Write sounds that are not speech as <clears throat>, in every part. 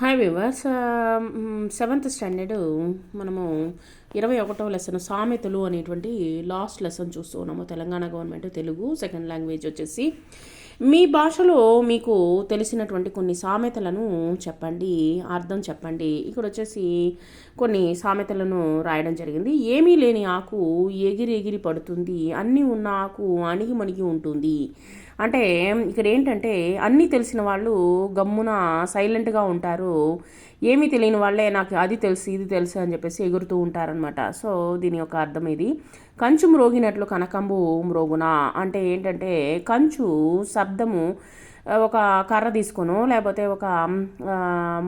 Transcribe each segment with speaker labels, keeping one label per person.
Speaker 1: Hi viewers seventh standard మనము ఇరవై ఒకటో లెసన్ సామెతలు అనేటువంటి లాస్ట్ లెసన్ చూస్తూ ఉన్నాము Telangana government Telugu second language వచ్చేసి. మీ భాషలో మీకు తెలిసినటువంటి కొన్ని సామెతలను చెప్పండి అర్థం చెప్పండి. ఇక్కడ వచ్చేసి కొన్ని సామెతలను రాయడం జరిగింది. ఏమీ లేని ఆకు ఎగిరి ఎగిరి పడుతుంది అన్నీ ఉన్న ఆకు అణిగి మణిగి ఉంటుంది. అంటే ఇక్కడ ఏంటంటే అన్నీ తెలిసిన వాళ్ళు గమ్మున సైలెంట్గా ఉంటారు. ఏమీ తెలియని వాళ్ళే నాకు అది తెలుసు ఇది తెలుసు అని చెప్పేసి ఎగురుతూ ఉంటారనమాట సో దీని యొక్క అర్థం ఇది. కంచు మ్రోగినట్లు కనకంబు మ్రోగున? అంటే ఏంటంటే కంచు శబ్దము ఒక కర్ర తీసుకును లేకపోతే ఒక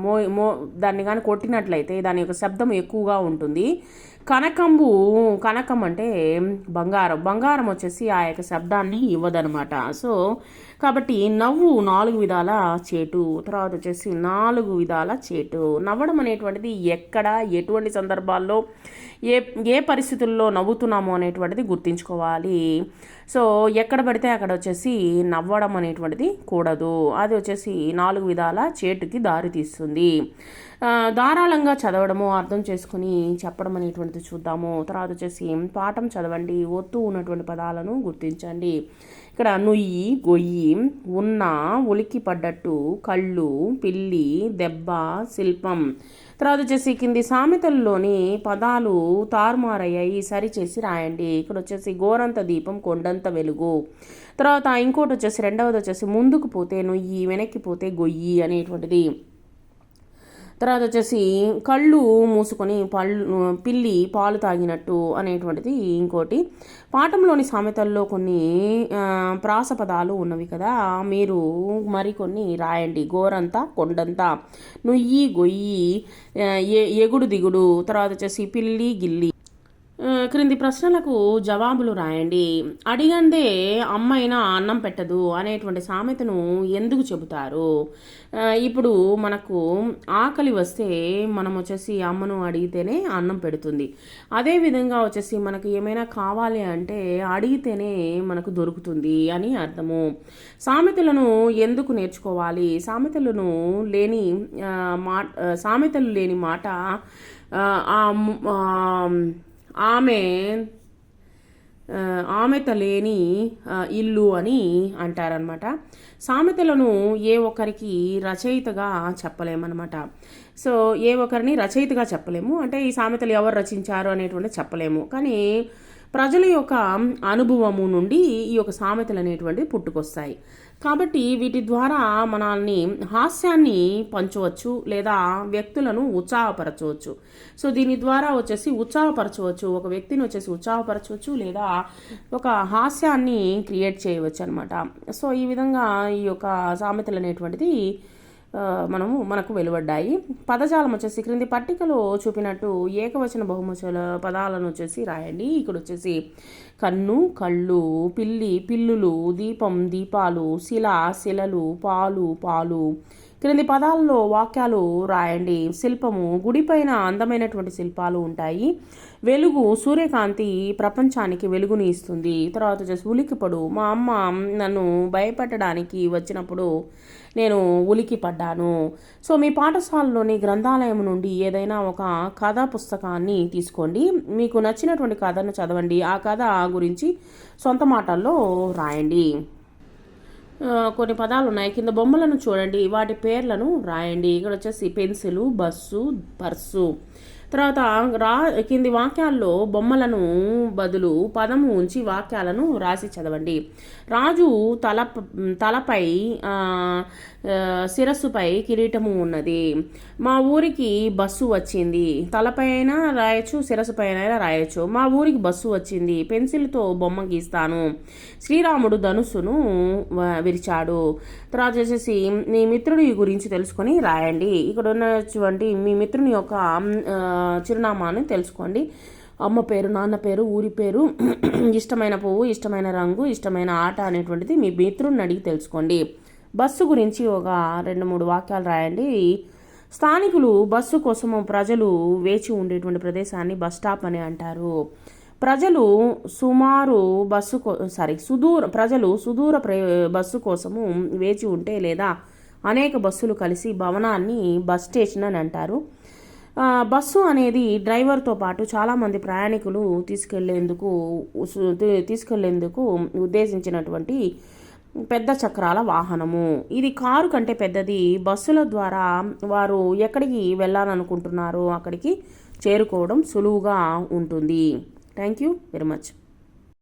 Speaker 1: మో మో దాన్ని కానీ కొట్టినట్లయితే దాని యొక్క శబ్దం ఎక్కువగా ఉంటుంది. కనకంబు కనకం అంటే బంగారం. బంగారం వచ్చేసి ఆ యొక్క శబ్దాన్ని ఇవ్వదనమాట. సో కాబట్టి నవ్వు నాలుగు విధాల చేటు. తర్వాత వచ్చేసి నాలుగు విధాల చేటు. నవ్వడం అనేటువంటిది ఎక్కడ ఎటువంటి సందర్భాల్లో ఏ ఏ పరిస్థితుల్లో నవ్వుతున్నాము అనేటువంటిది గుర్తించుకోవాలి. సో ఎక్కడ పడితే అక్కడ వచ్చేసి నవ్వడం అనేటువంటిది కూడదు. అది వచ్చేసి నాలుగు విధాల చేటుకి దారి తీస్తుంది. ధారాళంగా చదవడము అర్థం చేసుకుని చెప్పడం అనేటువంటిది చూద్దాము. తర్వాత వచ్చేసి పాఠం చదవండి. ఒత్తు ఉన్నటువంటి పదాలను గుర్తించండి. ఇక్కడ నుయ్యి గొయ్యి ఉన్న ఉలికి పడ్డట్టు కళ్ళు పిల్లి దెబ్బ శిల్పం. తర్వాత వచ్చేసి కింది సామెతల్లోని పదాలు తారుమారయ్యాయి సరిచేసి రాయండి. ఇక్కడ వచ్చేసి గోరంత దీపం కొండంత వెలుగు. తర్వాత ఇంకోటి వచ్చేసి రెండవది వచ్చేసి ముందుకు పోతే నుయ్యి వెనక్కి పోతే గొయ్యి అనేటువంటిది. తర్వాత వచ్చేసి కళ్ళు మూసుకొని పళ్ళు పిల్లి పాలు తాగినట్టు అనేటువంటిది ఇంకోటి. పాఠంలోని సామెతల్లో కొన్ని ప్రాస పదాలు ఉన్నవి కదా మీరు మరికొన్ని రాయండి. గోరంతా కొండంతా నుయ్యి గొయ్యి ఎ- ఎగుడు దిగుడు తర్వాత వచ్చేసి పిల్లి గిల్లి. క్రింది ప్రశ్నలకు జవాబులు రాయండి. అడిగందే అమ్మైనా అన్నం పెట్టదు అనేటువంటి సామెతను ఎందుకు చెబుతారు? ఇప్పుడు మనకు ఆకలి వస్తే మనం వచ్చేసి అమ్మను అడిగితేనే అన్నం పెడుతుంది. అదేవిధంగా వచ్చేసి మనకు ఏమైనా కావాలి అంటే అడిగితేనే మనకు దొరుకుతుంది అని అర్థము. సామెతలను ఎందుకు నేర్చుకోవాలి? సామెతలను లేని మా సామెతలు లేని మాట ఆమె ఆమెత లేని ఇల్లు అని అంటారనమాట సామెతలను ఏ ఒక్కరికి రచయితగా చెప్పలేమన్నమాట. సో ఏ ఒక్కరిని రచయితగా చెప్పలేము. అంటే ఈ సామెతలు ఎవరు రచించారు అనేటువంటి చెప్పలేము. కానీ ప్రజల యొక్క అనుభవము నుండి ఈ యొక్క సామెతలు అనేటువంటివి పుట్టుకొస్తాయి. కాబట్టి వీటి ద్వారా మనల్ని హాస్యాన్ని పంచవచ్చు లేదా వ్యక్తులను ఉత్సాహపరచవచ్చు. సో దీని ద్వారా వచ్చేసి ఉత్సాహపరచవచ్చు ఒక వ్యక్తిని వచ్చేసి ఉత్సాహపరచవచ్చు లేదా ఒక హాస్యాన్ని క్రియేట్ చేయవచ్చు అనమాట సో ఈ విధంగా ఈ యొక్క సామెతలు అనేటువంటిది మనము మనకు వెలువడ్డాయి. పదజాలం వచ్చేసి క్రింది పట్టికలో చూపినట్టు ఏకవచన బహుమతుల పదాలను వచ్చేసి రాయండి. ఇక్కడ వచ్చేసి కన్ను కళ్ళు పిల్లి పిల్లులు దీపం దీపాలు శిల శిలలు పాలు పాలు క్రింది పదాలలో వాక్యాలు రాయండి. శిల్పము గుడిపైన అందమైనటువంటి శిల్పాలు ఉంటాయి. వెలుగు సూర్యకాంతి ప్రపంచానికి వెలుగుని ఇస్తుంది. తర్వాత వచ్చేసి ఉలికిపడు మా అమ్మ నన్ను భయపెట్టడానికి వచ్చినప్పుడు నేను ఉలికి పడ్డాను సో మీ పాఠశాలలోని గ్రంథాలయం నుండి ఏదైనా ఒక కథా పుస్తకాన్ని తీసుకోండి. మీకు నచ్చినటువంటి కథను చదవండి. ఆ కథ గురించి సొంత మాటల్లో రాయండి. కొన్ని పదాలు ఉన్నాయి కింద బొమ్మలను చూడండి. వాటి పేర్లను రాయండి. ఇక్కడ వచ్చేసి పెన్సిల్ బస్సు పర్సు. తర్వాత రా కింది వాక్యాల్లో బొమ్మలను బదులు పదము ఉంచి వాక్యాలను రాసి చదవండి. రాజు తల తలపై శిరస్సుపై కిరీటము ఉన్నది. మా ఊరికి బస్సు వచ్చింది. తలపైన రాయొచ్చు శిరస్సుపైన రాయొచ్చు. మా ఊరికి బస్సు వచ్చింది. పెన్సిల్తో బొమ్మ గీస్తాను. శ్రీరాముడు ధనుస్సును విరిచాడు. తర్వాత వచ్చేసి మీ మిత్రుడి గురించి తెలుసుకొని రాయండి. ఇక్కడ ఉన్నటువంటి మీ మిత్రుని యొక్క చిరునామాను తెలుసుకోండి. అమ్మ పేరు నాన్న పేరు ఊరి పేరు <clears throat> ఇష్టమైన పువ్వు ఇష్టమైన రంగు ఇష్టమైన ఆట అనేటువంటిది మీ మిత్రుడిని అడిగి తెలుసుకోండి. బస్సు గురించి ఒక రెండు మూడు వాక్యాలు రాయండి. స్థానికులు బస్సు కోసము ప్రజలు వేచి ఉండేటువంటి ప్రదేశాన్ని బస్ స్టాప్ అని అంటారు. ప్రజలు సుమారు బస్సు కో సారీ సుదూర ప్రజలు సుదూర ప్ర బస్సు కోసము వేచి ఉంటే లేదా అనేక బస్సులు కలిసి భవనాన్ని బస్ స్టేషన్ అని అంటారు. బస్సు అనేది డ్రైవర్తో పాటు చాలామంది ప్రయాణికులు తీసుకెళ్ళేందుకు తీసుకెళ్ళేందుకు ఉద్దేశించినటువంటి పెద్ద చక్రాల వాహనము. ఇది కారు కంటే పెద్దది. బస్సుల ద్వారా వారు ఎక్కడికి వెళ్ళాలనుకుంటున్నారో అక్కడికి చేరుకోవడం సులువుగా ఉంటుంది. Thank you very much.